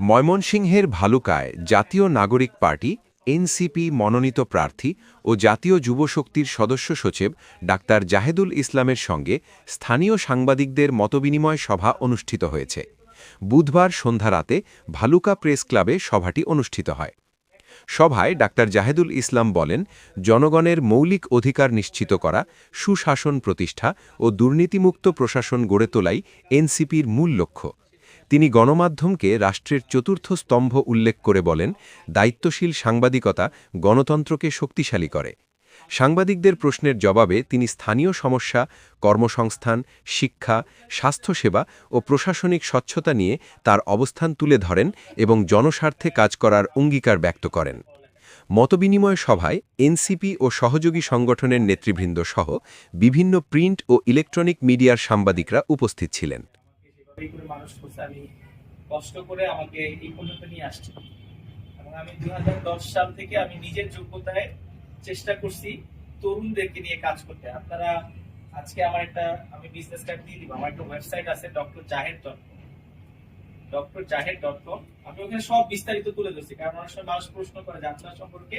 ময়মনসিংহের ভালুকায় জাতীয় নাগরিক পার্টি, এনসিপি মনোনীত প্রার্থী ও জাতীয় যুবশক্তির সদস্য সচিব ডাক্তার জাহেদুল ইসলামের সঙ্গে স্থানীয় সাংবাদিকদের মতবিনিময় সভা অনুষ্ঠিত হয়েছে। বুধবার সন্ধ্যা রাতে ভালুকা প্রেস ক্লাবে সভাটি অনুষ্ঠিত হয়। সভায় ডাক্তার জাহেদুল ইসলাম বলেন, জনগণের মৌলিক অধিকার নিশ্চিত করা, সুশাসন প্রতিষ্ঠা ও দুর্নীতিমুক্ত প্রশাসন গড়ে তোলাই এনসিপির মূল লক্ষ্য। তিনি গণমাধ্যমকে রাষ্ট্রের চতুর্থ স্তম্ভ উল্লেখ করে বলেন, দায়িত্বশীল সাংবাদিকতা গণতন্ত্রকে শক্তিশালী করে। সাংবাদিকদের প্রশ্নের জবাবে তিনি স্থানীয় সমস্যা, কর্মসংস্থান, শিক্ষা, স্বাস্থ্যসেবা ও প্রশাসনিক স্বচ্ছতা নিয়ে তার অবস্থান তুলে ধরেন এবং জনস্বার্থে কাজ করার অঙ্গীকার ব্যক্ত করেন। মতবিনিময় সভায় এনসিপি ও সহযোগী সংগঠনের নেতৃবৃন্দ সহ বিভিন্ন প্রিন্ট ও ইলেকট্রনিক মিডিয়ার সাংবাদিকরা উপস্থিত ছিলেন। আমি দুই সাল থেকে আমি নিজের যোগ্যতায় চেষ্টা করছি তরুণদেরকে নিয়ে কাজ করতে। আপনারা আজকে আমার একটা, আমি বিজনেস কার্ড দিয়ে দিব। আমার একটা ওয়েবসাইট আছে doctor Zaher dot com doctor Zaher dot com আমি ওখানে সব বিস্তারিত তুলে ধরছি, কারণ অনেক সময় মানুষ প্রশ্ন করে যাত্রা সম্পর্কে